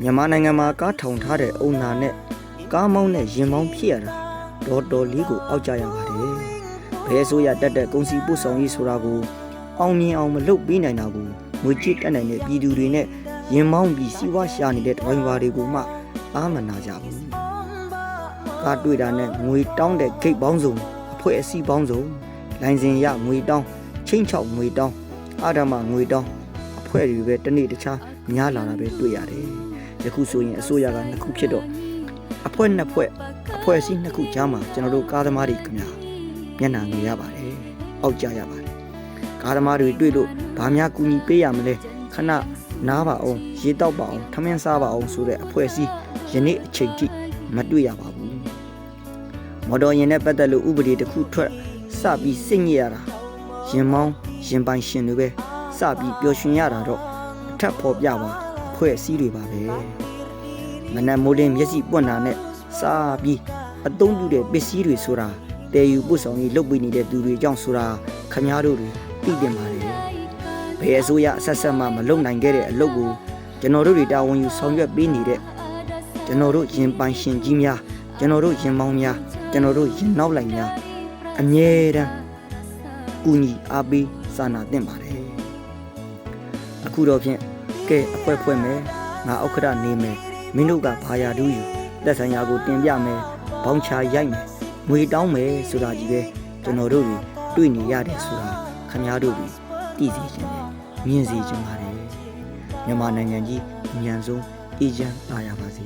မြန်မာနိုင်ငံမှာကားထောင်ထားတဲ့အုံနာနဲ့ကားမောင်းနဲ့ရင်မောင်းဖြစ်ရတာတော်တော်လေးကိုအောက်ကြရပါတယ်ဘယ်ဆိုရတက်တဲ့ကုန်စီပို့ဆောင်ရေးဆိုတာကိုအောင်မြင်အောင်မလုပ်ပေးနိုင်တာကိုငွေကြေးတက်နိုင်တဲ့ပြည်သူတွေနဲ့ရင်မောင်းပြီးစီးပွားရှာနေတဲ့ဒရိုင်ဘာတွေကိုမှအားမနာကြဘူးကားတွေ့တာနဲ့ငွေတောင်းတဲ့ဂိတ်ပေါင်းစုံအဖွဲ့အစည်းပေါင်းစုံလိုင်စင်ရငွေတောင်းချင်းချောက်ငွေတောင်းအာဓမ္မငွေတောင်းအဖွဲ့တွေပဲတစ်နေ့တစ်ခြားများလာတာပဲတွေ့ရတယ် ယခုဆိုရင်အစိုးရကနှစ်ခုဖြစ်တော့အဖွဲ့နှစ်ဖွဲ့အဖွဲ့အစည်းနှစ်ခုကြားမှာကျွန်တော်တို့ကားသမားတွေခင်ဗျာမျက်နှာငယ်ရပါတယ်အောက်ကြရပါတယ်ကားသမားတွေတွေ့လို့ဘာများကူညီပေးရမလဲခဏနားပါအောင်ရေတောက်ပါအောင်ထမင်းစားပါအောင်ဆိုတဲ့အဖွဲ့အစည်းယနေ့အချိန်ထိမတွေ့ရပါဘူးမော်တော်ယာဉ်နဲ့ပတ်သက်လို့ဥပဒေတစ်ခုထွက်စပြီးစိတ်ညစ်ရတာရင်မောင်းရင်ပိုင်ရှင်တွေပဲစပြီးပျော်ရွှင်ရတာတော့အထက်ဖော်ပြပါ အဖွဲ့အစည်းတွေပါပဲမနက်မိုးလင်းမျက်စိပွင့်တာနဲ့စပြီးအသုံးပြုတဲ့ပစ္စည်းတွေဆိုတာတည်ယူပို့ဆောင်ရေးလုပ်ပေးနေတဲ့သူတွေကြောင့်ဆိုတာခမားတို့တွေသိတင်ပါတယ်ဘယ်အစိုးရအဆက်ဆက်မှမလုပ်နိုင်ခဲ့တဲ့အလုပ်ကိုကျွန်တော်တို့တွေတာဝန်ယူဆောင်ရွက်ပေးနေတဲ့ကျွန်တော်တို့ရင်ပိုင်ရှင်ကြီးများကျွန်တော်တို့ရင်မောင်းများကျွန်တော်တို့ရင်နောက်လိုက်များအမြဲတမ်းကူညီအားပေးစာနာသင့်ပါတယ်အခုတော့ဖြင့် ကဲအဖွဲဖွဲမယ်ငါဥက္ခရနေမယ်မင်းတို့ကဘာယာဒူးယူလက်ဆိုင်ရာကိုတင်ပြမယ်ဘောင်းချရိုက်မယ်ငွေတောင်းမယ်ဆိုတာကြီးပဲကျွန်တော်တို့တွေတွေ့နေရတယ်ဆိုတာခင်ဗျားတို့တွေသိစေချင်တယ်မြင်စေချင်ပါတယ်မြန်မာနိုင်ငံကြီးအမြန်ဆုံးအေဂျင့်လာရပါစေ